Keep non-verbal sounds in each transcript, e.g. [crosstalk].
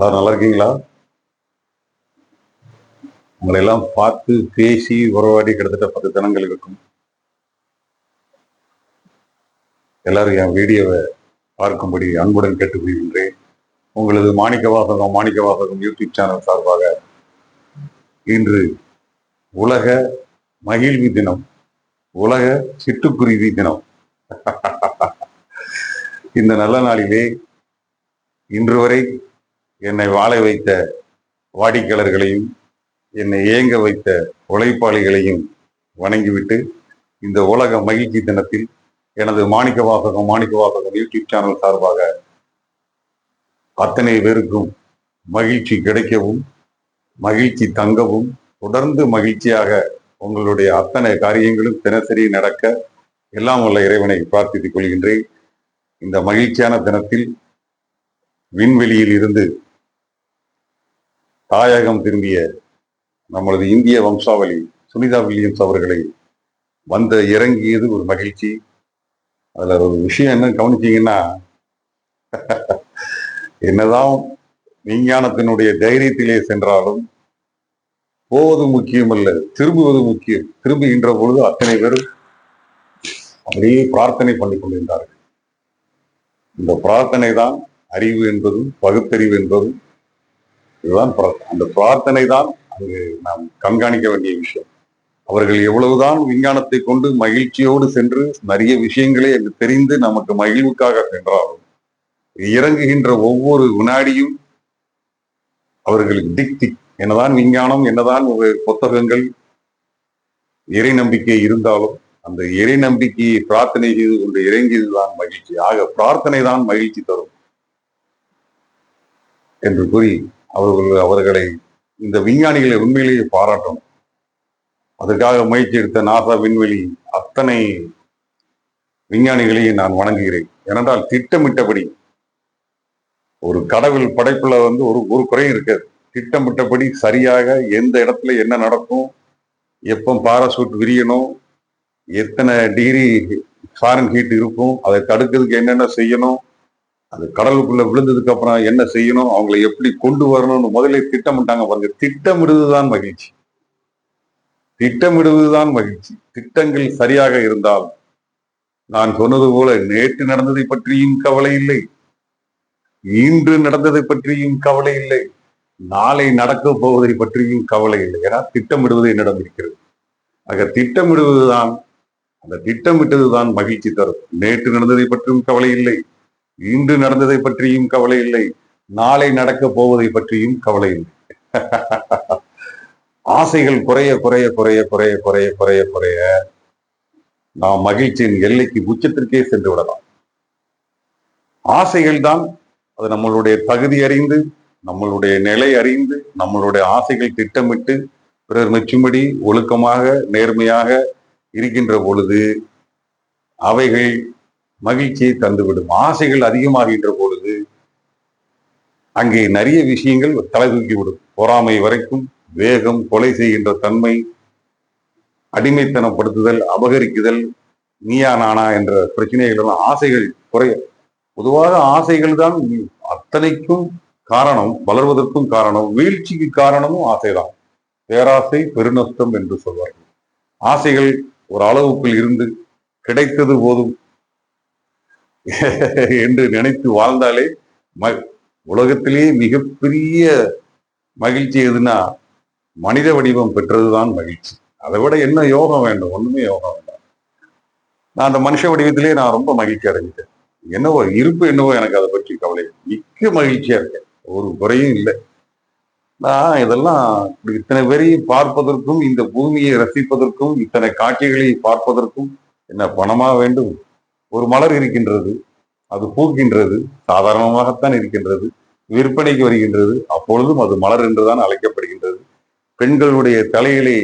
எல்லாரும் நல்லா இருக்கீங்களா? உங்களை எல்லாம் பார்த்து பேசி உறவாடி கிட்டத்தட்ட பத்து தினங்கள் இருக்கும். எல்லாரும் என் வீடியோவை பார்க்கும்படி அன்புடன் கேட்டுக்கொள்கின்றேன். உங்களது மாணிக்க வாசகம் மாணிக்க வாசகம் யூடியூப் சேனல் சார்பாக இன்று உலக மகிழ்வி தினம் உலக சிட்டுக்குருவி தினம். இந்த நல்ல நாளிலே இன்று வரை என்னை வாழ வைத்த வாடிக்கையாளர்களையும் என்னை ஏங்க வைத்த உழைப்பாளிகளையும் வணங்கிவிட்டு இந்த உலக மகிழ்ச்சி தினத்தில் எனது மாணிக்க வாசகம் மாணிக்க வாசகம் யூடியூப் சேனல் சார்பாக அத்தனை பேருக்கும் மகிழ்ச்சி கிடைக்கவும் மகிழ்ச்சி தங்கவும் தொடர்ந்து மகிழ்ச்சியாக உங்களுடைய அத்தனை காரியங்களும் தினசரி நடக்க எல்லாம் உள்ள இறைவனை பிரார்த்தித்துக் கொள்கின்றேன். இந்த மகிழ்ச்சியான தினத்தில் விண்வெளியில் இருந்து தாயகம் திரும்பிய நம்மளது இந்திய வம்சாவளி சுனிதா வில்லியம்ஸ் அவர்களை வந்த இறங்கியது ஒரு மகிழ்ச்சி. அதுல ஒரு விஷயம் என்ன கவனிச்சீங்கன்னா என்னதான் விஞ்ஞானத்தினுடைய தைரியத்திலே சென்றாலும் போவது அல்ல திரும்புவது முக்கியம். திரும்புகின்ற பொழுது அத்தனை பேரும் அப்படியே பிரார்த்தனை பண்ணி கொண்டிருந்தார்கள். இந்த பிரார்த்தனை தான் அறிவு என்பதும் பகுத்தறிவு என்பதும் இதுதான் பிரார்த்தனை. அந்த பிரார்த்தனை தான் அங்கு நாம் கண்காணிக்க வேண்டிய விஷயம் அவர்கள் எவ்வளவுதான் விஞ்ஞானத்தை கொண்டு மகிழ்ச்சியோடு சென்று நிறைய விஷயங்களை அங்கு தெரிந்து நமக்கு மகிழ்வுக்காக சென்றாலும் இறங்குகின்ற ஒவ்வொரு வினாடியும் அவர்களுக்கு திக்தி என்னதான் விஞ்ஞானம் என்னதான் ஒரு புத்தகங்கள் இறை நம்பிக்கை இருந்தாலும் அந்த இறை நம்பிக்கையை பிரார்த்தனை செய்து கொண்டு இறங்கியதுதான் மகிழ்ச்சி ஆக பிரார்த்தனை தான் மகிழ்ச்சி தரும் என்று கூறி அவர்கள் அவர்களை இந்த விஞ்ஞானிகளை உண்மையிலேயே பாராட்டணும். அதற்காக முயற்சி எடுத்த நாசா விண்வெளி அத்தனை விஞ்ஞானிகளையும் நான் வணங்குகிறேன். ஏனென்றால் திட்டமிட்டபடி ஒரு கடவுள் படைப்புல வந்து ஒரு ஒரு குறையும் இருக்காது. திட்டமிட்டபடி சரியாக எந்த இடத்துல என்ன நடக்கும் எப்போ பாராசூட் விரியணும் எத்தனை டிகிரி ஃபாரன் ஹீட் இருக்கும் அதை தடுக்கிறதுக்கு என்னென்ன செய்யணும் அது கடலுக்குள்ள விழுந்ததுக்கு அப்புறம் என்ன செய்யணும்? அவங்களை எப்படி கொண்டு வரணும்னு முதல்ல திட்டமிட்டாங்க பாருங்க. திட்டமிடுவதுதான் மகிழ்ச்சி. திட்டமிடுவதுதான் மகிழ்ச்சி. திட்டங்கள் சரியாக இருந்தால் நான் சொன்னது போல நேற்று நடந்ததை பற்றியும் கவலை இல்லை. இன்று நடந்ததை பற்றியும் கவலை இல்லை. நாளை நடக்க போவதை பற்றியும் கவலை இல்லை. ஏன்னா திட்டமிடுவது என்னிடம் இருக்கிறது. ஆக திட்டமிடுவதுதான் அந்த திட்டமிட்டதுதான் மகிழ்ச்சி தரும். நேற்று நடந்ததை பற்றியும் கவலை இல்லை. இன்று நடந்ததை பற்றியும் கவலை இல்லை. நாளை நடக்க போவதை பற்றியும் கவலை இல்லை. [laughs] ஆசைகள் குறைய குறைய குறைய குறைய குறைய குறைய குறைய நாம் மகிழ்ச்சியின் எல்லைக்கு உச்சத்திற்கே சென்று விடலாம். ஆசைகள் தான் அது நம்மளுடைய தகுதி அறிந்து நம்மளுடைய நிலை அறிந்து நம்மளுடைய ஆசைகள் திட்டமிட்டு பிறர் மெச்சும்படி ஒழுக்கமாக நேர்மையாக இருக்கின்ற பொழுது அவைகள் மகிழ்ச்சியை தந்துவிடும். ஆசைகள் அதிகமாகின்ற பொழுது அங்கே நிறைய விஷயங்கள் தலைதூக்கிவிடும் பொறாமை வரைக்கும் வேகம் கொலை செய்கின்ற தன்மை அடிமைத்தனப்படுத்துதல் அபகரிக்குதல் நீயா நானா என்ற பிரச்சனைகள் ஆசைகள் குறைய பொதுவாக ஆசைகள் தான் அத்தனைக்கும் காரணம் வளர்வதற்கும் காரணம் வீழ்ச்சிக்கு காரணமும் ஆசைதான். பேராசை பெருநஷ்டம் என்று சொல்வார்கள். ஆசைகள் ஒரு அளவுக்குள் இருந்து கிடைத்தது போதும். [laughs] என்று நினைத்து வாழ்ந்தாலே ம உலகத்திலேயே மிகப்பெரிய மகிழ்ச்சி எதுனா மனித வடிவம் பெற்றதுதான் மகிழ்ச்சி. அதை விட என்ன யோகம் வேண்டும்? ஒண்ணுமே யோகம் வேண்டாம் நான் அந்த மனுஷ வடிவத்திலேயே நான் ரொம்ப மகிழ்ச்சி அடைஞ்சிட்டேன். என்னவோ இருப்பு என்னவோ எனக்கு அதை பற்றி கவலை. மிக்க மகிழ்ச்சியா இருக்கேன். ஒரு குறையும் இல்லை. நான் இதெல்லாம் இத்தனை பேரையும் பார்ப்பதற்கும் இந்த பூமியை ரசிப்பதற்கும் இத்தனை காட்சிகளை பார்ப்பதற்கும் என்ன பணமா வேண்டும்? ஒரு மலர் இருக்கின்றது அது பூக்கின்றது சாதாரணமாகத்தான் இருக்கின்றது விற்பனைக்கு வருகின்றது அப்பொழுதும் அது மலர் என்றுதான் அழைக்கப்படுகின்றது. பெண்களுடைய தலையிலே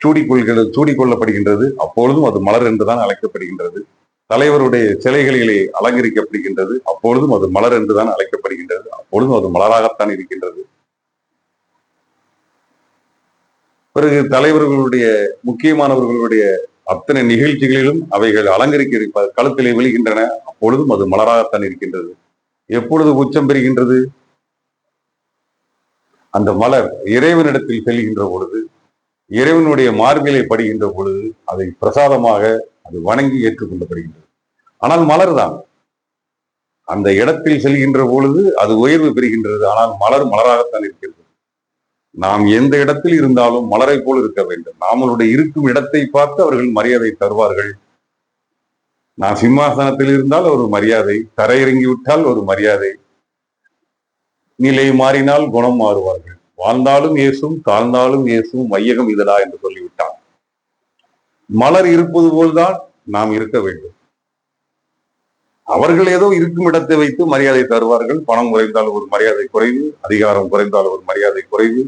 சூடிக்கொள்கிறது சூடிக்கொள்ளப்படுகின்றது அப்பொழுதும் அது மலர் என்றுதான் அழைக்கப்படுகின்றது. தலைவருடைய சிலைகளிலே அலங்கரிக்கப்படுகின்றது அப்பொழுதும் அது மலர் என்றுதான் அழைக்கப்படுகின்றது அப்பொழுதும் அது மலராகத்தான் இருக்கின்றது. பிறகு தலைவர்களுடைய முக்கியமானவர்களுடைய அத்தனை நிகழ்ச்சிகளிலும் அவைகள் அலங்கரிக்க கழுத்திலே விழுகின்றன. அப்பொழுதும் அது மலராகத்தான் இருக்கின்றது. எப்பொழுது உச்சம் பெறுகின்றது? அந்த மலர் இறைவனிடத்தில் செல்கின்ற பொழுது இறைவனுடைய மார்பிலை படுகின்ற பொழுது அதை பிரசாதமாக அது வணங்கி ஏற்றுக்கொள்ளப்படுகின்றது. ஆனால் மலர் தான் அந்த இடத்தில் செல்கின்ற பொழுது அது உயர்வு பெறுகின்றது. ஆனால் மலர் மலராகத்தான் இருக்கிறது. நாம் எந்த இடத்தில் இருந்தாலும் மலரை போல் இருக்க வேண்டும். நாமளுடைய இருக்கும் இடத்தை பார்த்து அவர்கள் மரியாதை தருவார்கள். நான் சிம்மாசனத்தில் இருந்தால் ஒரு மரியாதை தரையிறங்கி விட்டால் ஒரு மரியாதை. நிலை மாறினால் குணம் மாறுவார்கள். வாழ்ந்தாலும் ஏசும் தாழ்ந்தாலும் ஏசும் மையகம் இதடா என்று சொல்லிவிட்டான். மலர் இருப்பது போல்தான் நாம் இருக்க வேண்டும். அவர்கள் ஏதோ இருக்கும் இடத்தை வைத்து மரியாதை தருவார்கள். பணம் குறைந்தால் ஒரு மரியாதை குறைவு அதிகாரம் குறைந்தால் ஒரு மரியாதை குறைவு.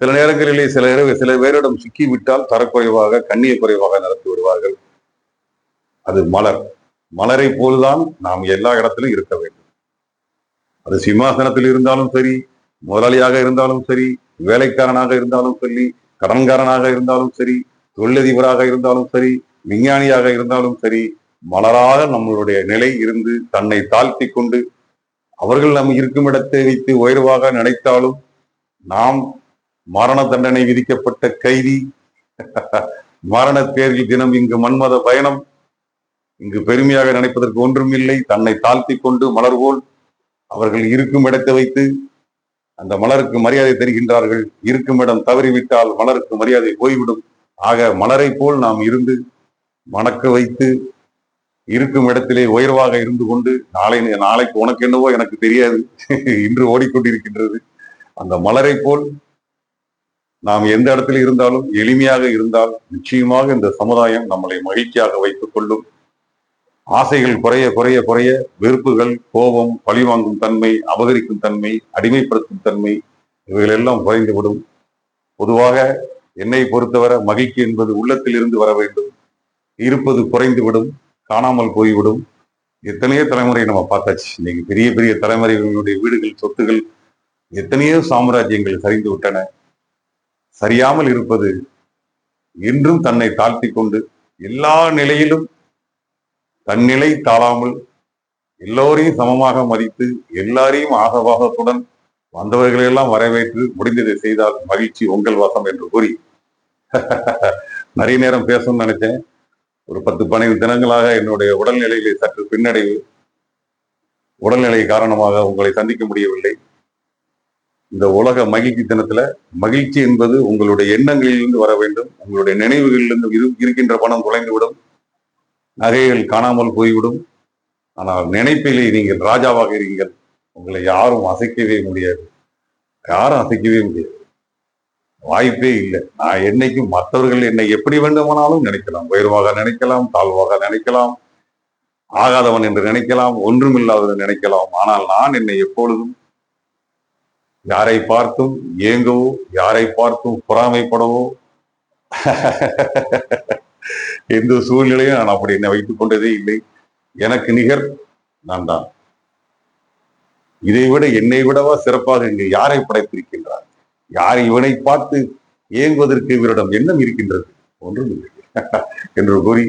சில நேரங்களிலே சில சில பேரிடம் சிக்கிவிட்டால் தரக்குறைவாக கண்ணிய குறைவாக நடத்தி விடுவார்கள். அது மலர். மலரை போல்தான் நாம் எல்லா இடத்திலும் இருக்க வேண்டும். அது சிம்மாசனத்தில் இருந்தாலும் சரி முதலாளியாக இருந்தாலும் சரி வேலைக்காரனாக இருந்தாலும் சரி கடன்காரனாக இருந்தாலும் சரி தொழிலதிபராக இருந்தாலும் சரி விஞ்ஞானியாக இருந்தாலும் சரி மலராக நம்மளுடைய நிலை இருந்து தன்னை தாழ்த்தி கொண்டு அவர்கள் நம் இருக்கும் இடத்தை வைத்து உயர்வாக நினைத்தாலும் நாம் மரண தண்டனை விதிக்கப்பட்ட கைதி. மரண தேர்வில் தினம் இங்கு மன்மத பயணம். இங்கு பெருமையாக நினைப்பதற்கு ஒன்றும் இல்லை. தன்னை தாழ்த்தி கொண்டு மலர் போல் அவர்கள் இருக்கும் இடத்தை வைத்து அந்த மலருக்கு மரியாதை தருகின்றார்கள். இருக்கும் இடம் தவறிவிட்டால் மலருக்கு மரியாதை போய்விடும். ஆக மலரை போல் நாம் இருந்து மணக்க வைத்து இருக்கும் இடத்திலே உயர்வாக இருந்து கொண்டு நாளை நாளைக்கு உனக்கு என்னவோ எனக்கு தெரியாது. இன்று ஓடிக்கொண்டிருக்கின்றது. அந்த மலரை போல் நாம் எந்த இடத்துல இருந்தாலும் எளிமையாக இருந்தால் நிச்சயமாக இந்த சமுதாயம் நம்மளை மகிழ்ச்சியாக வைத்துக் கொள்ளும். ஆசைகள் குறைய குறைய குறைய வெறுப்புகள் கோபம் பழிவாங்கும் தன்மை அபகரிக்கும் தன்மை அடிமைப்படுத்தும் தன்மை இவைகளெல்லாம் குறைந்துவிடும். பொதுவாக என்னை பொறுத்தவரை மகிழ்ச்சி என்பது உள்ளத்தில் இருந்து வர வேண்டும். இருப்பது குறைந்துவிடும் காணாமல் போய்விடும். எத்தனையோ தலைமுறை நம்ம பார்த்தாச்சு. இன்னைக்கு பெரிய பெரிய தலைமுறைகளுடைய வீடுகள் சொத்துகள் எத்தனையோ சாம்ராஜ்யங்கள் சரிந்து விட்டன. சரியாமல் இருப்பது இன்றும் தன்னை தாழ்த்தி கொண்டு எல்லா நிலையிலும் தன்னிலை தாழாமல் எல்லோரையும் சமமாக மதித்து எல்லாரையும் ஆகவாகத்துடன் வந்தவர்களெல்லாம் வரவேற்று முடிந்ததை செய்தால் மகிழ்ச்சி உங்கள் வசம் என்று கூறி [laughs] நிறைய நேரம் பேசணும்னு நினைச்சேன். ஒரு பத்து பன்னெண்டு தினங்களாக என்னுடைய உடல்நிலையிலே சற்று பின்னடைவு. உடல்நிலை காரணமாக உங்களை சந்திக்க முடியவில்லை. இந்த உலக மகிழ்ச்சி தினத்துல மகிழ்ச்சி என்பது உங்களுடைய எண்ணங்களிலிருந்து வர வேண்டும். உங்களுடைய நினைவுகளிலிருந்து இரு இருக்கின்ற பணம் குறைந்துவிடும் நகைகள் காணாமல் போய்விடும். ஆனால் நினைப்பிலே நீங்கள் ராஜாவாக இருங்கள். உங்களை யாரும் அசைக்கவே முடியாது. யாரும் அசைக்கவே முடியாது. வாய்ப்பே இல்லை. நான் என்னைக்கும் மற்றவர்கள் என்னை எப்படி வேண்டுமானாலும் நினைக்கலாம். உயர்வாக நினைக்கலாம் தாழ்வாக நினைக்கலாம் ஆகாதவன் என்று நினைக்கலாம் ஒன்றுமில்லாதது நினைக்கலாம். ஆனால் நான் என்னை எப்பொழுதும் யாரை பார்த்தும் ஏங்கவோ யாரை பார்த்தும் பொறாமைப்படவோ? எந்த சூழ்நிலையும் நான் அப்படி என்னை வைத்துக் கொண்டதே இல்லை. எனக்கு நிகர் நான் தான். இதை விட என்னை விடவா சிறப்பாக இங்கு யாரை படைத்திருக்கின்றார்? யார் இவனை பார்த்து ஏங்குவதற்கு இவரிடம் எண்ணம் இருக்கின்றது? ஒன்றும் இல்லை. [laughs] என்று கூறி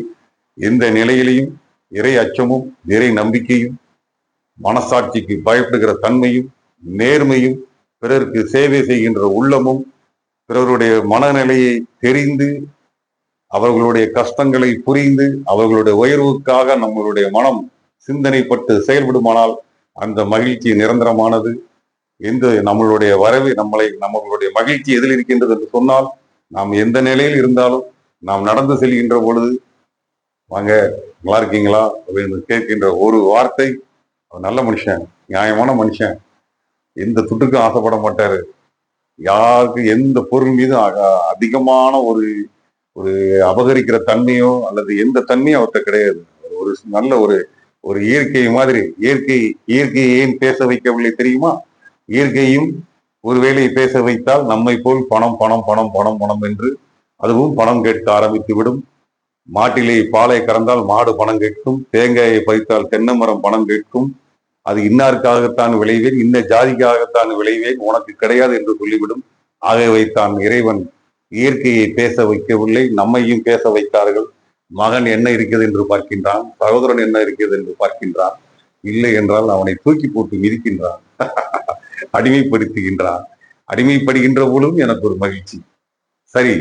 எந்த நிலையிலையும் இறை அச்சமும் இறை நம்பிக்கையும் மனசாட்சிக்கு பயப்படுகிற தன்மையும் நேர்மையும் பிறருக்கு சேவை செய்கின்ற உள்ளமும் பிறருடைய மனநிலையை தெரிந்து அவர்களுடைய கஷ்டங்களை புரிந்து அவர்களுடைய உயர்வுக்காக நம்மளுடைய மனம் சிந்தனைப்பட்டு செயல்படுமானால் அந்த மகிழ்ச்சி நிரந்தரமானது. எந்த நம்மளுடைய வரவு நம்மளை நம்மளுடைய மகிழ்ச்சி எதில் இருக்கின்றது என்று சொன்னால் நாம் எந்த நிலையில் இருந்தாலும் நாம் நடந்து செல்கின்ற பொழுது வாங்க நல்லா இருக்கீங்களா? அப்படின்னு கேட்கின்ற ஒரு வார்த்தை நல்ல மனுஷன் நியாயமான மனுஷன். எந்த துட்டுக்கும் ஆசைப்பட மாட்டாரு. யாருக்கு எந்த பொருள் மீதும் அதிகமான ஒரு ஒரு அபகரிக்கிற தன்மையோ அல்லது எந்த தன்மையும் அவர்கிட்ட கிடையாது. ஒரு நல்ல ஒரு ஒரு இயற்கை மாதிரி இயற்கை இயற்கையை ஏன் பேச வைக்கவில்லை தெரியுமா? இயற்கையும் ஒருவேளை பேச வைத்தால் நம்மை போல் பணம் பணம் பணம் பணம் பணம் என்று அதுவும் பணம் கேட்க ஆரம்பித்து விடும். மாட்டிலே பாலை கறந்தால் மாடு பணம் கேட்கும் தேங்காயை பறித்தால் தென்னை மரம் பணம் கேட்கும். அது இன்னாருக்காகத்தான் விளைவேன் இந்த ஜாதிக்காகத்தான் விளைவேன் உனக்கு கிடையாது என்று சொல்லிவிடும். ஆகவே தான் இறைவன் இயற்கையை பேச வைக்கவில்லை நம்மையும் பேச வைத்தார்கள். மகன் என்ன இருக்கிறது என்று பார்க்கின்றான் சகோதரன் என்ன இருக்கிறது என்று பார்க்கின்றான். இல்லை என்றால் அவனை தூக்கி போட்டு மிதிக்கின்றான் [laughs] அடிமைப்படுத்துகின்றான். அடிமைப்படுகின்ற பொழுதும் எனக்கு ஒரு மகிழ்ச்சி. சரி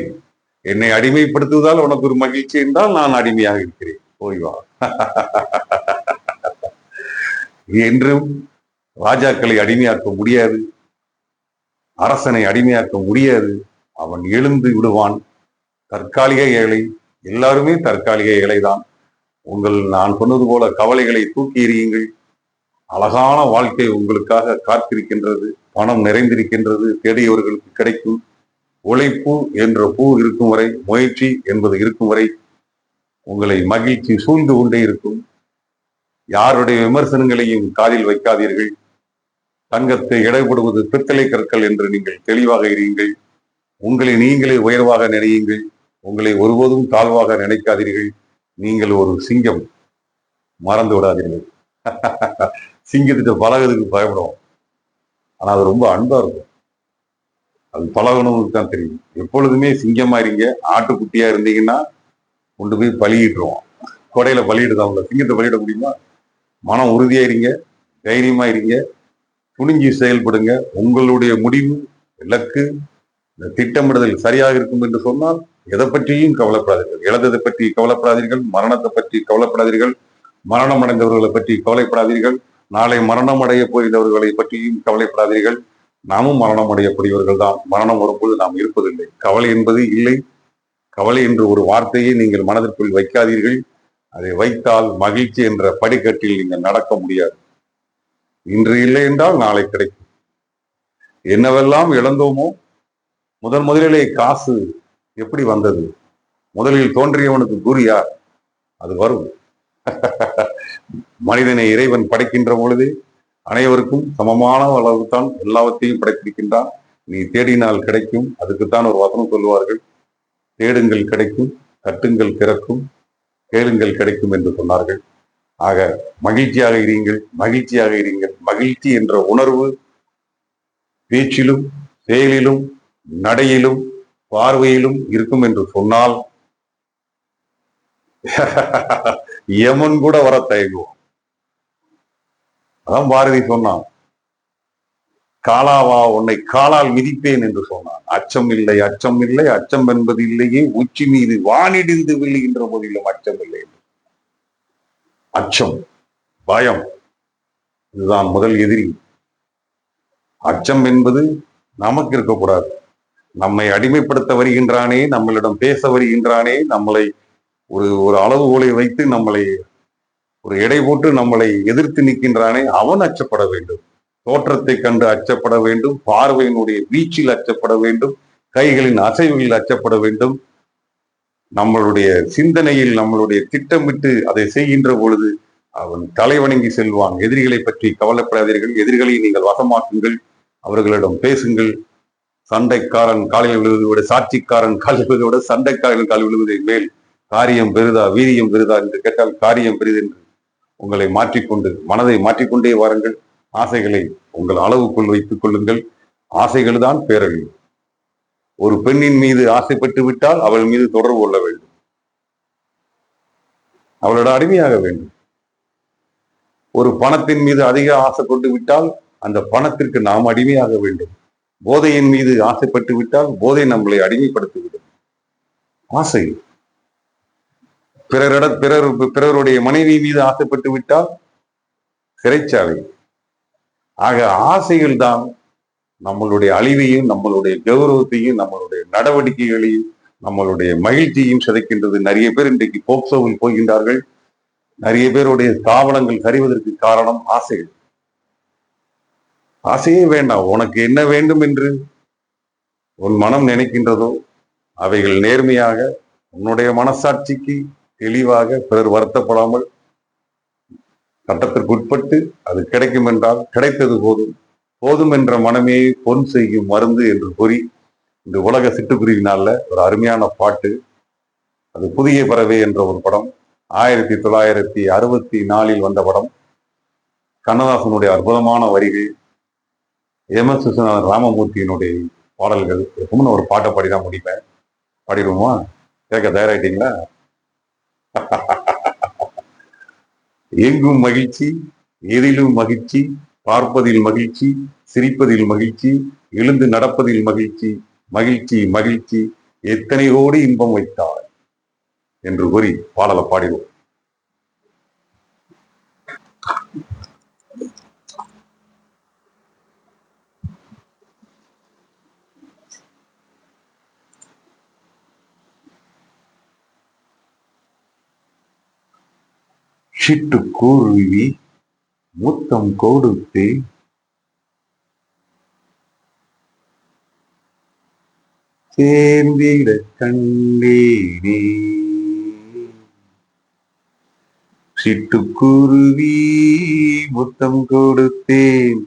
என்னை அடிமைப்படுத்துவதால் உனக்கு ஒரு மகிழ்ச்சி என்றால் நான் அடிமையாக இருக்கிறேன். போய் வா [laughs] என்றும் ராஜாக்களை அடிமையாக்க முடியாது. அரசனை அடிமையாக்க முடியாது. அவன் எழுந்து விடுவான். தற்காலிக ஏழை. எல்லாருமே தற்காலிக ஏழைதான். உங்கள் நான் சொன்னது போல கவலைகளை தூக்கி எறியுங்கள். அழகான வாழ்க்கை உங்களுக்காக காத்திருக்கின்றது. பணம் நிறைந்திருக்கின்றது. தேடியவர்களுக்கு கிடைக்கும். உழைப்பு என்ற பூ இருக்கும் வரை முயற்சி என்பது இருக்கும் வரை உங்களை மகிழ்ச்சி சூழ்ந்து கொண்டே இருக்கும். யாருடைய விமர்சனங்களையும் காதில் வைக்காதீர்கள். தங்கத்தை எடைபடுவது பித்தளை கற்கள் என்று நீங்கள் தெளிவாக இருங்கள் உங்களை நீங்களே உயர்வாக நினையுங்கள். உங்களை ஒருபோதும் தாழ்வாக நினைக்காதீர்கள். நீங்கள் ஒரு சிங்கம். மறந்து விடாதீர்கள். [laughs] சிங்கத்திட்ட பழகிறதுக்கு பயப்படுவோம் ஆனா அது ரொம்ப அன்பா இருக்கும். அது பழகணும்னு தான் தெரியும். எப்பொழுதுமே சிங்கமா இருங்க. ஆட்டுக்குட்டியா இருந்தீங்கன்னா கொண்டு போய் பலியிட்டுருவோம் கொடையில பலியிடுதான் சிங்கத்தை பலியிட முடியுமா? மனம் உறுதியாக இருங்க தைரியமா இருங்க துணிஞ்சு செயல்படுங்க. உங்களுடைய முடிவு இலக்கு திட்டமிடுதல் சரியாக இருக்கும் என்று சொன்னால் எதை பற்றியும் கவலைப்படாதீர்கள். இழந்ததை பற்றி கவலைப்படாதீர்கள் மரணத்தை பற்றி கவலைப்படாதீர்கள் மரணம் அடைந்தவர்களை பற்றி கவலைப்படாதீர்கள் நாளை மரணம் அடைய போகிறவர்களை பற்றியும் கவலைப்படாதீர்கள். நாமும் மரணம் அடையக்கூடியவர்கள் தான். மரணம் வரும்போது நாம் இருப்பதில்லை. கவலை என்பது இல்லை. கவலை என்று ஒரு வார்த்தையை நீங்கள் மனதிற்குள் வைக்காதீர்கள். அதை வைத்தால் மகிழ்ச்சி என்ற படிக்கட்டில் நீங்கள் நடக்க முடியாது. இன்று இல்லை என்றால் நாளை கிடைக்கும். என்னவெல்லாம் இழந்தோமோ? முதன் முதலிலே காசு எப்படி வந்தது? முதலில் தோன்றியவனுக்கு குரு யார்? அது வரும் மனிதனை இறைவன் படைக்கின்ற பொழுது அனைவருக்கும் சமமான அளவுதான் எல்லாவற்றையும் படைத்திருக்கின்றான். நீ தேடினால் கிடைக்கும். அதுக்குத்தான் ஒரு வசனம் சொல்லுவார்கள். தேடுங்கள் கிடைக்கும் கட்டுங்கள் திறக்கும் கேளுங்கள் கிடைக்கும் என்று சொன்னார்கள். ஆக மகிழ்ச்சியாக இருங்கள் மகிழ்ச்சியாக இருங்கள். மகிழ்ச்சி என்ற உணர்வு பேச்சிலும் செயலிலும் நடையிலும் பார்வையிலும் இருக்கும் என்று சொன்னால் [laughs] யமன் கூட வர தயங்குவோம் அதான் பாரதி சொன்னான். காலாவா உன்னை காலால் மிதிப்பேன் என்று சொன்னான். அச்சம் இல்லை அச்சம் இல்லை அச்சம் என்பது இல்லையே. உச்சி மீது வானிடிந்து விழுகின்ற போதிலும் அச்சம் இல்லை. அச்சம் பயம் இதுதான் முதல் எதிரி. அச்சம் என்பது நமக்கு இருக்கக்கூடாது. நம்மை அடிமைப்படுத்த வருகின்றானே நம்மளிடம் பேச வருகின்றானே நம்மளை ஒரு ஒரு அளவுகோலை வைத்து நம்மளை ஒரு எடை போட்டு நம்மளை எதிர்த்து நிற்கின்றானே அவன் அச்சப்பட வேண்டும். தோற்றத்தை கண்டு அச்சப்பட வேண்டும் பார்வையினுடைய வீச்சில் அச்சப்பட வேண்டும் கைகளின் அசைவுகளில் அச்சப்பட வேண்டும். நம்மளுடைய சிந்தனையில் நம்மளுடைய திட்டமிட்டு அதை செய்கின்ற பொழுது அவன் தலைவணங்கி செல்வான். எதிரிகளை பற்றி கவலைப்படாதீர்கள். எதிரிகளை நீங்கள் வசமாக்குங்கள். அவர்களிடம் பேசுங்கள். சண்டைக்காரன் காலில் விழுவதை விட சாட்சிக்காரன் காலில் விழுவதை விட சண்டைக்காரன் காலில் விழுவதை மேல் காரியம் பெரிதா வீரியம் பெரிதா என்று கேட்டால் காரியம் பெரிது என்று உங்களை மாற்றிக்கொண்டு மனதை மாற்றிக்கொண்டே வாருங்கள். ஆசைகளை உங்கள் அளவுக்குள் வைத்துக் கொள்ளுங்கள். ஆசைகள் தான் பேரழிவு. ஒரு பெண்ணின் மீது ஆசைப்பட்டு விட்டால் அவள் மீது தொடர்பு கொள்ள வேண்டும். அவளோட அடிமையாக வேண்டும். ஒரு பணத்தின் மீது அதிக ஆசை கொண்டு விட்டால் அந்த பணத்திற்கு நாம் அடிமையாக வேண்டும். போதையின் மீது ஆசைப்பட்டு விட்டால் போதை நம்மளை அடிமைப்படுத்திவிடும். ஆசை. பிறரிட பிறர் பிறருடைய மனைவி மீது ஆசைப்பட்டு விட்டால் சிறைச்சாலை. ஆக ஆசைகள் தான் நம்மளுடைய அழிவையும் நம்மளுடைய கௌரவத்தையும் நம்மளுடைய நடவடிக்கைகளையும் நம்மளுடைய மகிழ்ச்சியையும் சிதைக்கின்றது. நிறைய பேர் இன்றைக்கு போக்சோவில் போகின்றார்கள். நிறைய பேருடைய தாவளங்கள் சரிவதற்கு காரணம் ஆசைகள். ஆசையே வேண்டாம். உனக்கு என்ன வேண்டும் என்று உன் மனம் நினைக்கின்றதோ அவைகள் நேர்மையாக உன்னுடைய மனசாட்சிக்கு தெளிவாக பிறர் வருத்தப்படாமல் சட்டத்திற்கு உட்பட்டு அது கிடைக்கும் என்றால் கிடைத்தது போதும். போதும் என்ற மனமே பொன் செய்யும் மருந்து என்று கூறி இந்த உலக சிட்டுக்குருவி நாளில் ஒரு அருமையான பாட்டு. அது புதிய பறவை என்ற ஒரு படம். ஆயிரத்தி தொள்ளாயிரத்தி அறுபத்தி நாலில் வந்த படம். கண்ணதாசனுடைய அற்புதமான வரிகள். எம் எஸ் விஸ்வநாதன் ராமமூர்த்தியினுடைய பாடல்கள். எப்பவும் ஒரு பாட்டை பாடி தான் முடிப்பேன். பாடிடுவோமா? கேட்க தயாராகிட்டீங்களா [laughs] எங்கும் மகிழ்ச்சி எதிலும் மகிழ்ச்சி பார்ப்பதில் மகிழ்ச்சி சிரிப்பதில் மகிழ்ச்சி எழுந்து நடப்பதில் மகிழ்ச்சி மகிழ்ச்சி மகிழ்ச்சி எத்தனை கோடி இன்பம் வைத்தார் என்று கூறி பாடலை பாடினோம். சிட்டுக்குருவி முத்தம் கொடுத்து சேர்ந்திட கண்டேனே. சிட்டுக்குருவி முத்தம் கொடுத்தேன்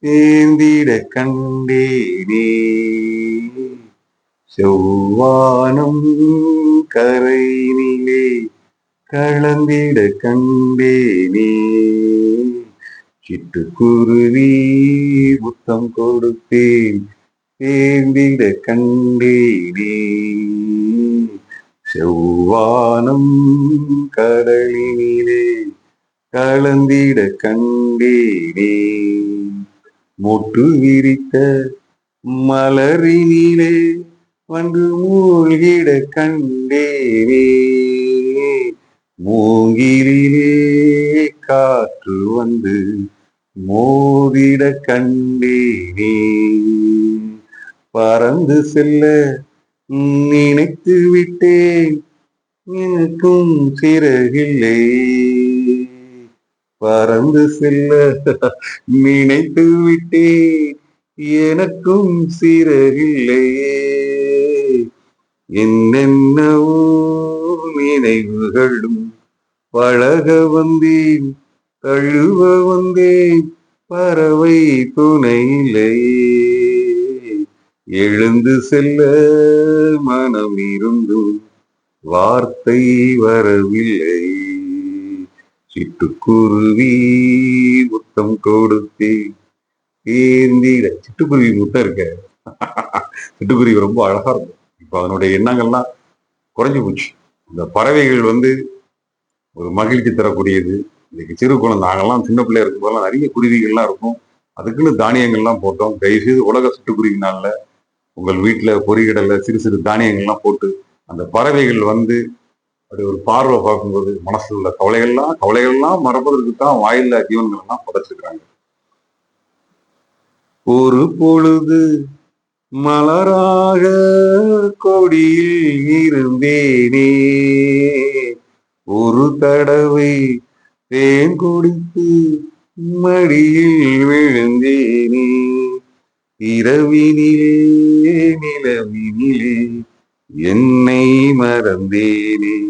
சேர்ந்திட கண்டேனே. செவ்வானம் கரையினிலே கலந்திட கண்டேனே. சிட்டுக்குருவி புத்தம் கொடுத்தேன். சேர்ந்திட கண்டேனே. செவ்வானம் கடலினிலே கலந்திட கண்டேனே. மொட்டு விரித்த மலரினிலே வந்து மூழ்கிட கண்டேனே. மூங்கிலே காற்று வந்து மோதிட கண்டேனே. பறந்து செல்ல நினைத்து விட்டேன். எனக்கும் சிறகில்லை. பறந்து செல்ல நினைத்து விட்டேன். எனக்கும் சிறகில்லை. என்னென்னவோ நினைவுகளும் பழக வந்தேன் தழுவ வந்தேன் பறவை துணையிலே. எழுந்து செல்ல மனம் இருந்தும் வார்த்தை வரவில்லை. சிட்டுக்குருவி முத்தம் கொடுத்தே ஏந்திட சிட்டுக்குருவி முத்தம் இருக்க. சிட்டுக்குருவி ரொம்ப அழகா இருக்கும். இப்ப அதனுடைய எண்ணங்கள்லாம் குறைஞ்சு போச்சு. இந்த பறவைகள் வந்து ஒரு மகிழ்ச்சி தரக்கூடியது. இன்னைக்கு சிறு குழந்தை நாங்கள்லாம் சின்ன பிள்ளையா இருக்கும் போதெல்லாம் நிறைய குருவிகள்லாம் இருக்கும். அதுக்குன்னு தானியங்கள்லாம் போட்டோம். தயவுசெய்து உலக சிட்டுக்குருவி நாள்ல உங்கள் வீட்டில் பொறிகடலை சிறு சிறு தானியங்கள்லாம் போட்டு அந்த பறவைகள் வந்து அப்படி ஒரு பார்வை பார்க்கும்போது மனசில் உள்ள கவலைகள்லாம் கவலைகள்லாம் மறப்பதற்கு தான் வாயில்லா ஜீவன்கள்லாம் எல்லாம் ஒரு பொழுது மலராக கொடியில் இருந்தேனே. ஒரு தடவை தேன் குடித்து மடியில் விழுந்தேனே. இரவினிலே நிலவினிலே என்னை மறந்தேனே.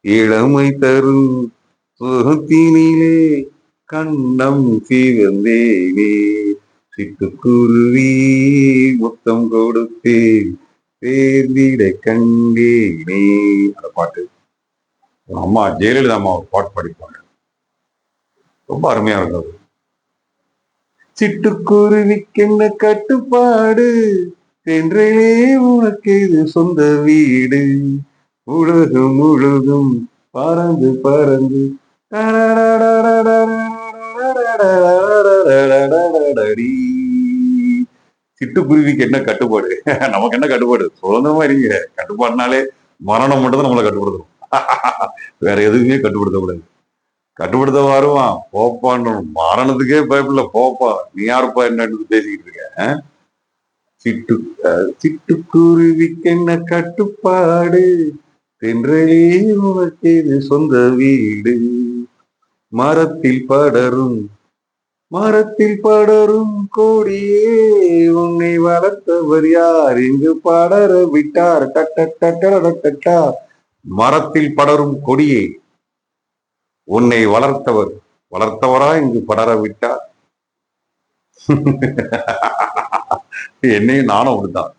இளமை தரும் சுகத்தினிலே கண்ணம் சிவந்தேனே. சிட்டுக்குருவி முத்தம் கொடுத்தேன் தேர்ந்திட கண்டேனே. அந்த பாட்டு. அம்மா ஜெயலலிதா அம்மா ஒரு பாட்டு படிப்பாங்க. ரொம்ப அருமையா இருந்தது. சிட்டுக்குருவிக்கென்ன கட்டுப்பாடு? என்றே உனக்கு இது சொந்த வீடு. உலகம் முழுதும் பறந்து பறந்து. சிட்டுக்குருவிக்கு என்ன கட்டுப்பாடு நமக்கு என்ன கட்டுப்பாடு சுதந்திரமா இருக்கீங்க கட்டுப்பாடுனாலே மரணம் மட்டும் தான் நம்மளை கட்டுப்படுத்தணும் வேற எதுவுமே கட்டுப்படுத்தக்கூடாது. கட்டுப்படுத்த வருவான் போப்பான்னு மரணத்துக்கே பயப்பில்ல. போப்பா நீ யாருப்பா என்னன்னு பேசிக்கிட்டு இருக்க சிட்டு சிட்டுக்குருவிக்கு என்ன கட்டுப்பாடு? தென்றலே உனக்கு சொந்த வீடு? மரத்தில் படரும் மரத்தில் படரும் கொடியே. உன்னை வளர்த்தவர் யார்? இங்கு படர விட்டார். டட்ட டட்ட டட்டா மரத்தில் படரும் கொடியே உன்னை வளர்த்தவர் வளர்த்தவரா இங்கு படர விட்டார் [laughs] என்னையும் நானும் அப்படித்தான்.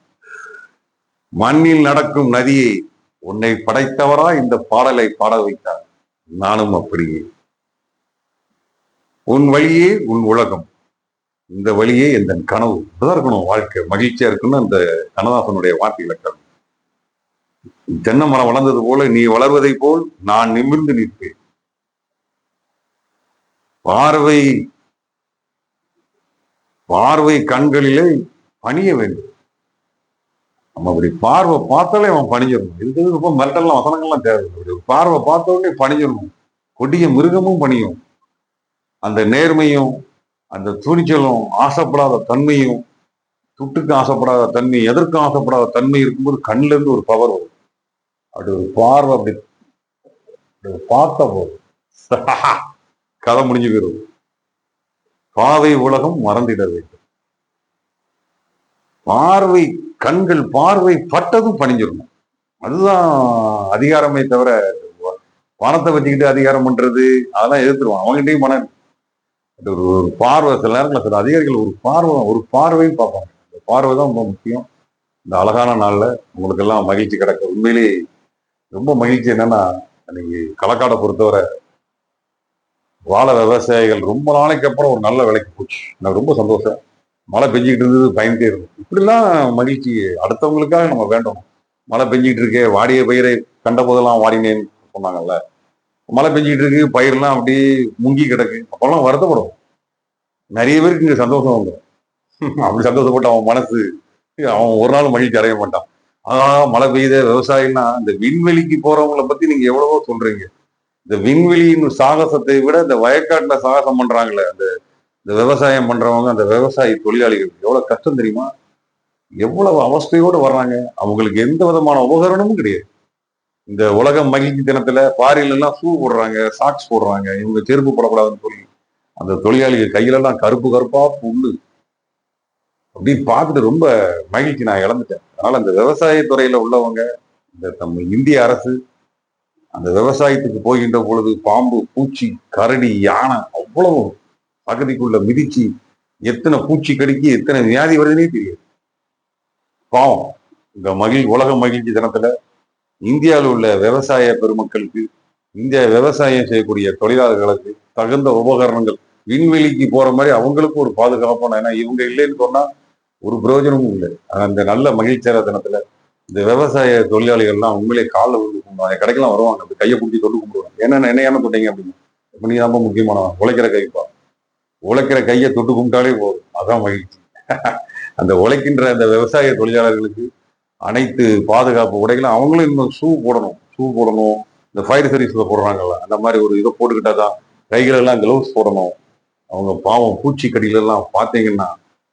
மண்ணில் நடக்கும் நதியை உன்னை படைத்தவரா இந்த பாடலை பாட வைத்தார். நானும் அப்படியே. உன் வழியே உன் உலகம். இந்த வழியே எந்த கனவு? இப்படிதான் இருக்கணும் வாழ்க்கை. மகிழ்ச்சியா இருக்கணும் அந்த கனதாசனுடைய வார்த்தை இலக்கணம் தென்னை மரம் வளர்ந்தது போல நீ வளர்வதை போல் நான் நிமிர்ந்து நிற்பேன். பார்வை பார்வை கண்களிலே பணிய வேண்டும். நம்ம அப்படி பார்வை பார்த்தாலே அவன் பணிஞ்சிடணும். இதுக்கு ரொம்ப மிரட்டல்லாம் வசனங்கள்லாம் தேவை. அப்படி பார்வை பார்த்த உடனே பணிஞ்சிடணும். கொடிய மிருகமும் பணியும். அந்த நேர்மையும் அந்த துணிச்சலும் ஆசைப்படாத தன்மையும் துட்டுக்கு ஆசைப்படாத தன்மை எதற்கும் ஆசைப்படாத தன்மை இருக்கும்போது கண்ணுல இருந்து ஒரு பவர் வரும். அப்படி ஒரு பார்வை அப்படி பார்த்த போது [laughs] கதை முடிஞ்சு போயிடும் பாவை உலகம் மறந்திட வேண்டும். பார்வை கண்கள் பார்வை பட்டதும் பணிஞ்சிடணும். அதுதான் அதிகாரமே தவிர பணத்தை வச்சுக்கிட்டு அதிகாரம் பண்றது அதெல்லாம் எதிர்த்துருவான். அவங்ககிட்டயும் பணம் ஒரு ஒரு பார்வை சில நேரங்களில் சில அதிகாரிகள் ஒரு பார்வை ஒரு பார்வையும் பார்ப்பாங்க. அந்த பார்வை தான் ரொம்ப முக்கியம். இந்த அழகான நாள்ல உங்களுக்கு எல்லாம் மகிழ்ச்சி கிடக்க உண்மையிலேயே ரொம்ப மகிழ்ச்சி என்னன்னா இன்னைக்கு களக்காடை பொறுத்தவரை வாழை விவசாயிகள் ரொம்ப நாளைக்கு அப்புறம் ஒரு நல்ல விலைக்கு போச்சு. எனக்கு ரொம்ப சந்தோஷம். மழை பெஞ்சிக்கிட்டு இருந்தது பயந்துட்டே இருக்கும் இப்படிலாம் மகிழ்ச்சி. அடுத்தவங்களுக்காக நம்ம வேண்டும் மழை பெஞ்சிக்கிட்டு இருக்கே வாடிய பயிரை கண்ட போதெல்லாம் வாடினேன்னு சொன்னாங்கல்ல. மழை பெஞ்சிக்கிட்டு இருக்கு பயிரெல்லாம் அப்படியே முங்கி கிடக்கு. அப்பெல்லாம் வருத்தப்படும் நிறைய பேருக்கு இங்க சந்தோஷம் வந்துடும். [laughs] அப்படி சந்தோஷப்பட்டு அவன் மனசு அவன் ஒரு நாள் மகிழ்ச்சி அடைய மாட்டான். ஆஹ் மழை பெய்த விவசாயம்னா இந்த விண்வெளிக்கு போறவங்களை பத்தி நீங்க எவ்வளவோ சொல்றீங்க. இந்த விண்வெளியின் சாகசத்தை விட இந்த வயக்காட்டுல சாகசம் பண்றாங்களே அந்த இந்த விவசாயம் பண்றவங்க அந்த விவசாயி தொழிலாளிகள் எவ்வளவு கஷ்டம் தெரியுமா? எவ்வளவு அவஸ்தையோடு வர்றாங்க. அவங்களுக்கு எந்த விதமான உபகரணமும் கிடையாது. இந்த உலக மகிழ்ச்சி தினத்துல பாரில எல்லாம் ஷூ போடுறாங்க சாக்ஸ் போடுறாங்க இவங்க செருப்பு போடக்கூடாதுன்னு சொல்லி அந்த தொழிலாளிகள் கையிலெல்லாம் கருப்பு கருப்பா புல்லு. அப்படின்னு பார்த்துட்டு ரொம்ப மகிழ்ச்சி நான் இழந்துட்டேன். அதனால அந்த விவசாய துறையில உள்ளவங்க இந்த நம்ம இந்திய அரசு அந்த விவசாயத்துக்கு போகின்ற பொழுது பாம்பு பூச்சி கரடி யானை அவ்வளவு பகுதிக்குள்ள மிதிச்சு எத்தனை பூச்சி கடிக்கு எத்தனை வியாதி வருதுன்னே தெரியாது. பாவம். இந்த மகிழ் உலக மகிழ்ச்சி தினத்துல இந்தியாவில் உள்ள விவசாய பெருமக்களுக்கு இந்திய விவசாயம் செய்யக்கூடிய தொழிலாளர்களுக்கு தகுந்த உபகரணங்கள் விண்வெளிக்கு போற மாதிரி அவங்களுக்கு ஒரு பாதுகாப்பான ஏன்னா இவங்க இல்லைன்னு சொன்னா ஒரு பிரயோஜனமும் இல்லை. அந்த நல்ல மகிழ்ச்சியர தினத்துல இந்த விவசாய தொழிலாளிகள்லாம் உண்மையிலே காலில் விழுந்து கும்பிடுவாங்க. கடைக்கெல்லாம் வருவாங்க. அப்படி கையை பிடிச்சி தொட்டு கும்பிடுவாங்க. என்ன என்ன ஏன்னு தொட்டீங்க அப்படின்னு? இப்ப நீ ரொம்ப முக்கியமானவன் உழைக்கிற கைப்பா உழைக்கிற கையை தொட்டு கும்பிட்டாலே போதும். அதான் மகிழ்ச்சி. [laughs] அந்த உழைக்கின்ற அந்த விவசாய தொழிலாளர்களுக்கு அனைத்து பாதுகாப்பு உடைகளும் அவங்களும் இன்னும் ஷூ போடணும். ஷூ போடணும். இந்த ஃபயர் சர்வீஸில் போடுறாங்கல்ல அந்த மாதிரி ஒரு இதை போட்டுக்கிட்டா தான் கைகளெல்லாம் க்ளவுஸ் கிளவுஸ் போடணும். அவங்க பாவம் பூச்சி கடிகள் பார்த்தீங்கன்னா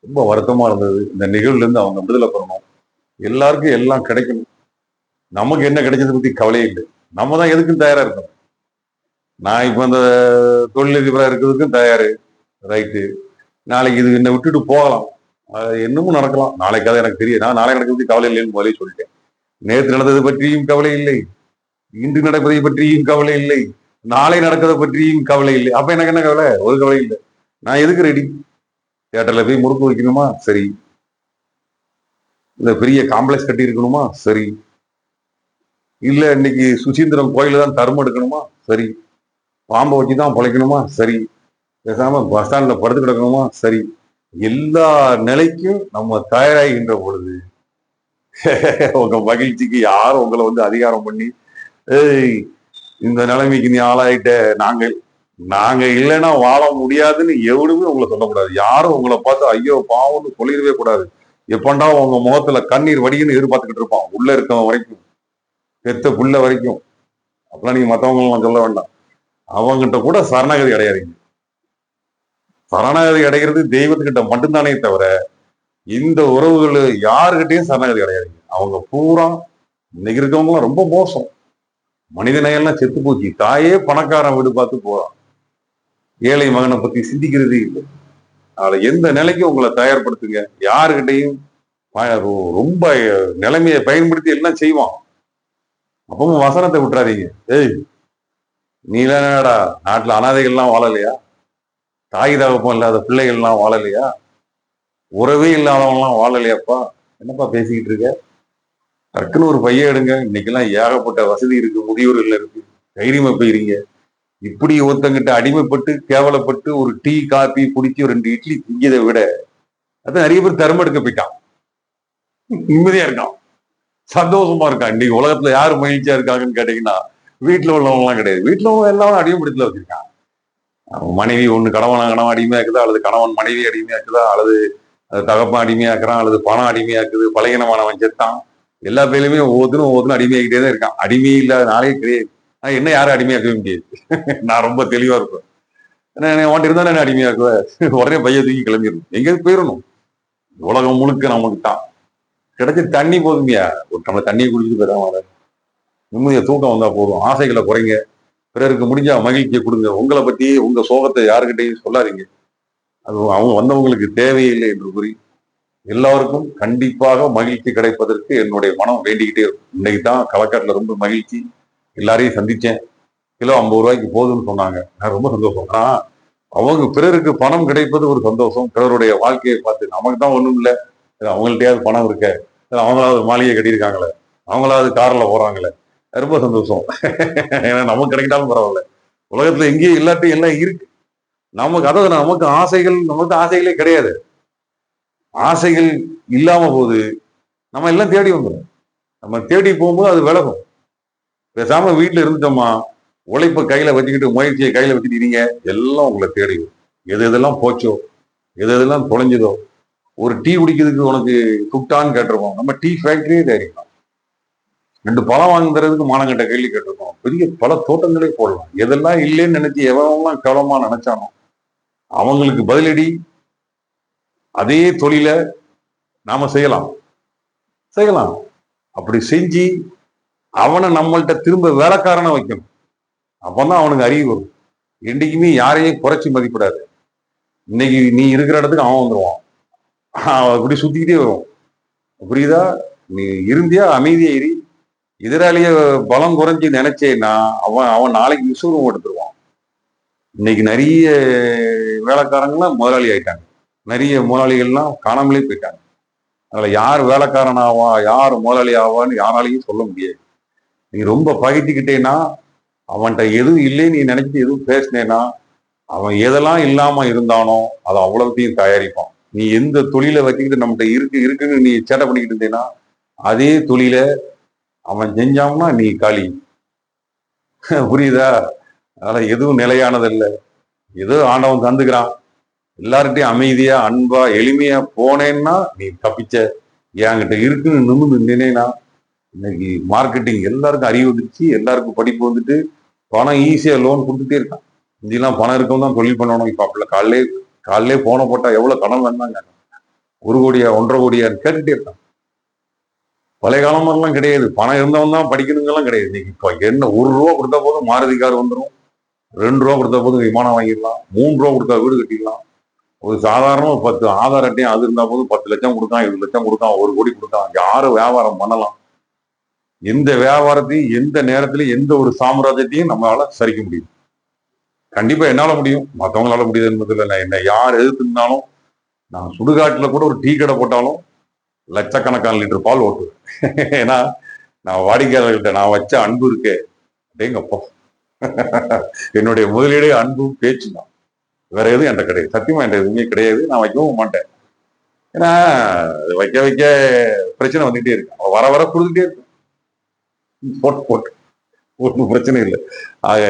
ரொம்ப வருத்தமா இருந்தது. இந்த நிகழ்வுல இருந்து அவங்க விடுதலை பெறணும். எல்லாருக்கும் எல்லாம் கிடைக்கணும். நமக்கு என்ன கிடைச்சதை பத்தி கவலையே இல்லை. நம்ம தான் எதுக்கும் தயாரா இருக்கணும். நான் இப்ப அந்த தொழிலதிபராக இருக்கிறதுக்கும் தயாரு. ரைட்டு நாளைக்கு இது என்னை விட்டுட்டு போகலாம். என்னமும் நடக்கலாம். நாளைக்கு அது எனக்கு தெரியும் நான் நாளை நடக்கிறது கவலை இல்லைன்னு முதலே சொல்லிட்டேன். நேற்று நடந்தது பற்றியும் கவலை இல்லை. இன்று நடப்பதை பற்றியும் கவலை இல்லை. நாளை நடக்கிறத பற்றியும் கவலை இல்லை. அப்ப எனக்கு என்ன கவலை? ஒரு கவலை இல்லை. நான் எதுக்கு ரெடி தியேட்டர்ல போய் முறுக்கு வைக்கணுமா? சரி. இந்த பெரிய காம்ப்ளெக்ஸ் கட்டி இருக்கணுமா சரி. இல்ல இன்னைக்கு சுசீந்திரம் கோயில தான் தர்மம் எடுக்கணுமா? சரி. பாம்பை வச்சு தான் பிழைக்கணுமா? சரி. பேசாம பஸ் ஸ்டாண்ட்ல படுத்து கிடக்கணுமா? சரி. எல்லா நிலைக்கும் நம்ம தயாராகின்ற பொழுது [laughs] உங்க மகிழ்ச்சிக்கு யாரும் உங்களை வந்து அதிகாரம் பண்ணி ஏய் இந்த நிலைமைக்கு நீ ஆளாயிட்ட நாங்கள் நாங்க இல்லைன்னா வாழ முடியாதுன்னு எவனுமே உங்களை சொல்லக்கூடாது. யாரும் உங்களை பார்த்து ஐயோ பாவம்னு சொல்லிடவே கூடாது. எப்பண்டா உங்க முகத்துல கண்ணீர் வடின்னு எதிர்பார்த்துக்கிட்டு இருப்பான். உள்ள இருக்கவன் வரைக்கும். பெத்த புள்ள வரைக்கும். அப்பெல்லாம் நீங்க மற்றவங்களாம் சொல்ல வேண்டாம். அவங்ககிட்ட கூட சரணாகதி அடையாதீங்க. சரணாகதி அடைகிறது தெய்வத்துக்கிட்ட மட்டும்தானே தவிர இந்த உறவுகள் யாருக்கிட்டையும் சரணாகதி அடையாதீங்க. அவங்க பூரா இன்னைக்கு இருக்கவங்களாம் ரொம்ப மோசம். மனித செத்து போச்சு. தாயே பணக்காரன் வீடு பார்த்து போறான். ஏழை மகனை பத்தி சிந்திக்கிறதே இல்லை. அதுல எந்த நிலைக்கும் உங்களை தயார்படுத்துங்க? யாருக்கிட்டையும் ரொம்ப நிலைமையை பயன்படுத்தி எல்லாம் செய்வான். அப்பவும் வசனத்தை விட்டுறாதீங்க. ஏய் நீ என்னடா நாட்டுல அனாதைகள்லாம் வாழலையா? தாய் தகப்பம் இல்லாத பிள்ளைகள்லாம் வாழலையா? உறவே இல்லாதவங்கலாம் வாழலையாப்பா? என்னப்பா பேசிக்கிட்டு இருக்க? டக்குன்னு ஒரு பையன் எடுங்க. இன்னைக்கெல்லாம் ஏகப்பட்ட வசதி இருக்கு. முதியோர்கள் இருக்கு. தைரியமா போயிருங்க இப்படி ஒருத்தங்கிட்ட அடிமைப்பட்டு கேவலப்பட்டு ஒரு டீ காபி குடிச்சு ரெண்டு இட்லி திங்கியதை விட அது நிறைய பேர் தர்மம் எடுக்க போயிட்டான். நிம்மதியா இருக்கான். சந்தோஷமா இருக்கான். இன்னைக்கு உலகத்துல யாரு மகிழ்ச்சியா இருக்காங்கன்னு கேட்டீங்கன்னா வீட்டுல உள்ளவங்க எல்லாம் கிடையாது வீட்டுல எல்லாரும் எல்லாம் அடிமைப்படுத்தல வச்சிருக்கான் மனைவி ஒண்ணு கணவன் கணவன் அடிமையாக்குதா? அல்லது கணவன் மனைவி அடிமையாக்குதா? அல்லது அது தகப்பன் அடிமையாக்குறான்? அல்லது பணம் அடிமையாக்குது? பலகீனமானவன் செத்தான். எல்லா பேருமே ஒவ்வொருத்தரும் ஒவ்வொருத்தரும் அடிமையாக்கிட்டே தான் இருக்கான். அடிமை இல்லாத நாளே கிடையாது. என்ன யாரும் அடிமையாக்கவே முடியாது. நான் ரொம்ப தெளிவா இருப்பேன். ஏன்னா உன்ட்டு இருந்தா என்ன அடிமையாக்குவேன் உடனே பைய தூக்கி கிளம்பிடணும் எங்கேயாவது போயிடணும்? உலகம் முழுக்க நமக்கு தான். கிடைச்ச தண்ணி போதுமையா. ஒரு நம்ம தண்ணியை குடிச்சிட்டு போயிடாம வர நிம்மதியா தூக்கம் வந்தா போதும். ஆசைகளை குறைங்க. பிறருக்கு முடிஞ்சா மகிழ்ச்சியை கொடுங்க. உங்களை பத்தி உங்க சோகத்தை யாருக்கிட்டையும் சொல்லாதீங்க. அது அவங்க வந்தவங்களுக்கு தேவையில்லை என்று கூறி எல்லாருக்கும் கண்டிப்பாக மகிழ்ச்சி கிடைப்பதற்கு என்னுடைய மனம் வேண்டிக்கிட்டே இருக்கும். இன்னைக்கு தான் களக்காட்டுல ரொம்ப மகிழ்ச்சி. எல்லாரையும் சந்தித்தேன் கிலோ ஐம்பது ரூபாய்க்கு போதும்னு சொன்னாங்க. நான் ரொம்ப சந்தோஷம். ஆனால் அவங்க பிறருக்கு பணம் கிடைப்பது ஒரு சந்தோஷம். பிறருடைய வாழ்க்கையை பார்த்து நமக்கு தான் ஒன்றும் இல்லை அவங்கள்ட்டையாவது பணம் இருக்க. அவங்களாவது மாளிகை கட்டியிருக்காங்களே. அவங்களாவது காரில் போகிறாங்களே ரொம்ப சந்தோஷம். ஏன்னா நமக்கு கிடைக்கிட்டாலும் பரவாயில்ல. உலகத்துல எங்கேயும் இல்லாட்டி எல்லாம் இருக்கு. நமக்கு அதாவது நமக்கு ஆசைகள் நமக்கு ஆசைகளே கிடையாது. ஆசைகள் இல்லாம போது நம்ம எல்லாம் தேடி வந்துடும் நம்ம தேடி போகும்போது அது விலகும். பேசாம வீட்டுல இருந்துட்டோமா? உழைப்பை கையில வச்சுக்கிட்டு முயற்சியை கையில வச்சுட்டு எல்லாம் உங்களை தேடி எது எதெல்லாம் போச்சோ எது எதெல்லாம் தொலைஞ்சதோ. ஒரு டீ குடிக்கிறதுக்கு உனக்கு குப்டான்னு கேட்டிருக்கோம். நம்ம டீ ஃபேக்டரியே தயாரிக்கலாம். ரெண்டு பழம் வாங்குறதுக்கு மானங்கிட்ட கேள்வி கேட்டிருக்கோம். பெரிய பல தோட்டங்களே போடலாம். எதெல்லாம் இல்லைன்னு நினைச்சு எவனெல்லாம் கவலமா நினைச்சானோ அவங்களுக்கு பதிலடி அதே தொழில நாம செய்யலாம். செய்யலாம். அப்படி செஞ்சு அவனை நம்மள்கிட்ட திரும்ப வேலைக்காரனை வைக்கணும். அப்பதான் அவனுக்கு அறிவு வரும். என்றைக்குமே யாரையும் குறைச்சி மதிப்பிடாது. இன்னைக்கு நீ இருக்கிற இடத்துக்கு அவன் வந்துடுவான் அவன் அப்படி சுத்திக்கிட்டே வரும் புரியுதா? நீ இருந்தியா? அமைதியா இரு. எதிராளிய பலம் குறைஞ்சி நினைச்சேன்னா அவன் அவன் நாளைக்கு விசுவரம் எடுத்துருவான். இன்னைக்கு நிறைய வேலைக்காரங்களாம் முதலாளி ஆயிட்டாங்க. நிறைய முதலாளிகள்லாம் காணாமலே போயிட்டாங்க. அதனால யார் வேலைக்காரன் ஆவா யார் முதலாளி ஆவான்னு யாராலையும் சொல்ல முடியாது. நீ ரொம்ப பகைத்துக்கிட்டேன்னா அவன்கிட்ட எதுவும் இல்லைன்னு நீ நினைச்சிட்டு எதுவும் பேசினேன்னா அவன் எதெல்லாம் இல்லாம இருந்தானோ அதை அவ்வளவுத்தையும் தயாரிப்பான். நீ எந்த தொழிலை வச்சுக்கிட்டு நம்மகிட்ட இருக்கு இருக்குன்னு நீ சேட்டை பண்ணிக்கிட்டு இருந்தேன்னா அதே தொழிலை அவன் செஞ்சான்னா நீ காலி புரியுதா? அதனால எதுவும் நிலையானது இல்லை ஏதோ ஆண்டவன் தந்துக்கிறான். எல்லார்கிட்டையும் அமைதியா அன்பா எளிமையா போனேன்னா நீ தப்பிச்ச. என்கிட்ட இருக்குன்னு நின்று நினைனா இன்னைக்கு மார்க்கெட்டிங் எல்லாருக்கும் அறிவு வந்துருச்சு எல்லாருக்கும் படிப்பு வந்துட்டு பணம் ஈஸியா லோன் கொடுத்துட்டே இருக்கான். இங்கெல்லாம் பணம் இருக்கவும் தான் தொழில் பண்ணணும் இப்ப அப்படில காலையிலே காலையிலே போன போட்டா எவ்வளவு கடன் வேணாங்க ஒரு கோடியா ஒன்றரை கோடியான்னு கேட்டுட்டே இருக்கான். பழைய காலம் மாதிரிலாம் கிடையாது. பணம் இருந்தவன் தான் படிக்கணுங்கெல்லாம் கிடையாது. இன்னைக்கு இப்போ என்ன ஒரு ரூபா கொடுத்தா போதும் மாருதி கார் வந்துடும் ரெண்டு ரூபா கொடுத்தா போதும் விமானம் வாங்கிடலாம். மூணு ரூபா கொடுத்தா வீடு கட்டிடலாம். ஒரு சாதாரண பத்து ஆதார் அட்டையும் அது இருந்தா போதும். பத்து லட்சம் கொடுக்கான் இருபது லட்சம் கொடுக்கான் ஒரு கோடி கொடுக்கான் யாரும் வியாபாரம் பண்ணலாம்? எந்த வியாபாரத்தையும் எந்த நேரத்திலையும் எந்த ஒரு சாம்ராஜ்யத்தையும் நம்மளால சரிக்க முடியும். கண்டிப்பா என்னால முடியும். மற்றவங்களால முடியுது என்பதில்லை நான் என்ன யார் எதிர்த்துனாலும் நான் சுடுகாட்டுல கூட ஒரு டீ கடை போட்டாலும் லட்சக்கணக்கான லிட்டர் பால் ஓட்டுவேன். [laughs] ஏன்னா நான் வாடிக்கையாளர்கிட்ட நான் வச்ச அன்பு இருக்கே. அப்படிங்கப்போ [laughs] என்னுடைய முதலீடே அன்பும் பேச்சு தான். வேற எதுவும் என்கிட்ட கிடையாது. சத்தியமா என்கிட்ட எதுவுமே கிடையாது. நான் வைக்கவும் மாட்டேன். ஏன்னா வைக்க வைக்க பிரச்சனை வந்துகிட்டே இருக்கு. வர வர கொடுத்துட்டே இருக்கு. போட்டு போட்டு ஒன்றும் பிரச்சனை இல்லை. ஆக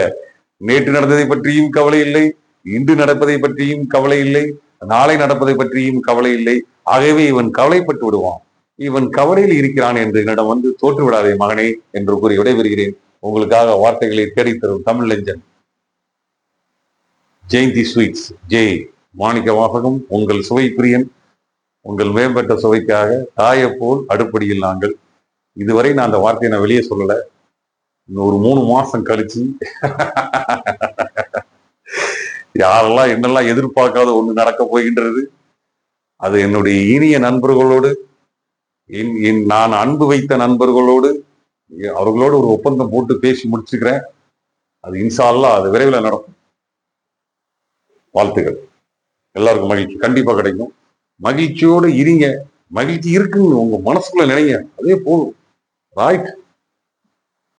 நேற்று நடந்ததை பற்றியும் கவலை இல்லை இன்று நடப்பதை பற்றியும் கவலை இல்லை நாளை நடப்பதை பற்றியும் கவலை இல்லை. ஆகவே இவன் கவலைப்பட்டு விடுவான். இவன் கவலையில் இருக்கிறான் என்று என்னிடம் வந்து தோற்று விடாதே மகனே என்று கூறி விடைபெறுகிறேன். உங்களுக்காக வார்த்தைகளை தேடித்தரும் தமிழ் லெஞ்சன் ஜெயந்தி ஸ்வீட்ஸ். ஜெய். மாணிக்க வாசகம் உங்கள் சுவை பிரியன் உங்கள் மேம்பட்ட சுவைக்காக தாயை போல் அடுப்படியில் நாங்கள் இதுவரை நான் அந்த வார்த்தையை நான் வெளியே சொல்லல. இன்னும் ஒரு மூணு மாசம் கழிச்சு. யாரெல்லாம் என்னெல்லாம் எதிர்பார்க்காத ஒன்று நடக்க போகின்றது. அது என்னுடைய இனிய நண்பர்களோடு என் என் நான் அன்பு வைத்த நண்பர்களோடு அவர்களோடு ஒரு ஒப்பந்தம் போட்டு பேசி முடிச்சுக்கிறேன். அது இன்சால்லாம் அது விரைவில் நடக்கும். வாழ்த்துக்கள். எல்லாருக்கும் மகிழ்ச்சி. கண்டிப்பாக கிடைக்கும். மகிழ்ச்சியோடு இருங்க. மகிழ்ச்சி இருக்குன்னு உங்க மனசுக்குள்ள நினைங்க. அதே போதும். ரைட்